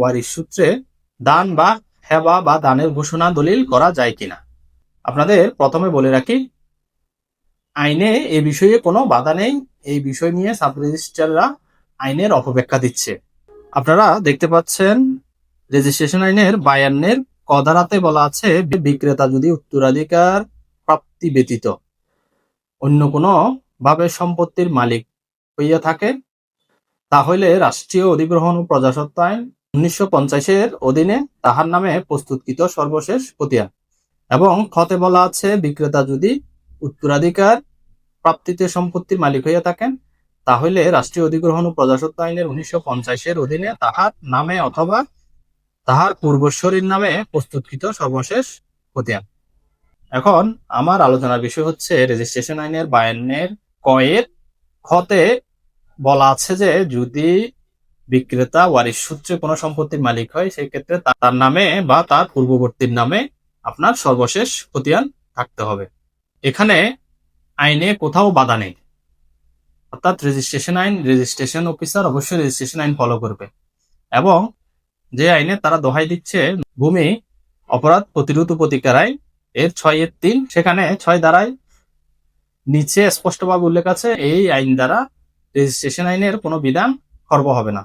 ওয়ারিশ সূত্রে দান বা হেবা বা দানের ঘোষণা দলিল করা যায় কিনা? আপনাদের প্রথমে বলে রাখি, আইনে এ বিষয়ে কোনো বাধা নেই। এই বিষয় নিয়ে সাব রেজিস্ট্রাররা আইনের অপব্যাখ্যা দিচ্ছে। আপনারা দেখতে পাচ্ছেন, রেজিস্ট্রেশন আইনের বায়ান্নের কদারাতে বলা আছে, বিক্রেতা যদি উত্তরাধিকার প্রাপ্তি ব্যতীত অন্য কোনো ভাবে সম্পত্তির মালিক হইয়া থাকে, তাহলে রাষ্ট্রীয় অধিগ্রহণ ও প্রজাস্বত্ব আইন উনিশশো পঞ্চাশের অধীনে তাহার নামে প্রস্তুতকৃত সর্বশেষ খতিয়ান এবং খতে বলা আছে, বিক্রেতা যদি উত্তরাধিকার প্রাপ্তিতে সম্পত্তির মালিক হইয়া থাকেন, তাহলে রাষ্ট্রীয় অধিগ্রহণ ও প্রজাস্বত্ব আইনের উনিশশো পঞ্চাশের অধীনে তাহার নামে অথবা তাহার পূর্বশ্বরীর নামে প্রস্তুতকৃত সর্বশেষ খতিয়ান এখন আমার আলোচনার বিষয় হচ্ছে রেজিস্ট্রেশন আইনের বায়ান্নের কয়ের খতে বলা আছে যে, যদি বিক্রেতা ওয়ারিশ সূত্রে কোনো সম্পত্তির মালিক হয় সেই ক্ষেত্রে তার নামে বা তার পূর্ববর্তীর নামে আপনার সর্বশেষ খতিয়ান থাকতে হবে। এখানে আইনে কোথাও বাধা নেই। অর্থাৎ রেজিস্ট্রেশন আইন রেজিস্ট্রেশন অফিসার অবশ্যই রেজিস্ট্রেশন আইন ফলো করবে। এবং যে আইনে তারা দোহাই দিচ্ছে ভূমি অপরাধ প্রতিরোধ প্রতিকার আইন, এর ছয় এর তিন, সেখানে ছয় দ্বারায় নিচে স্পষ্টভাবে উল্লেখ আছে, এই আইন দ্বারা রেজিস্ট্রেশন আইনের কোনো বিধান খর্ব হবে না।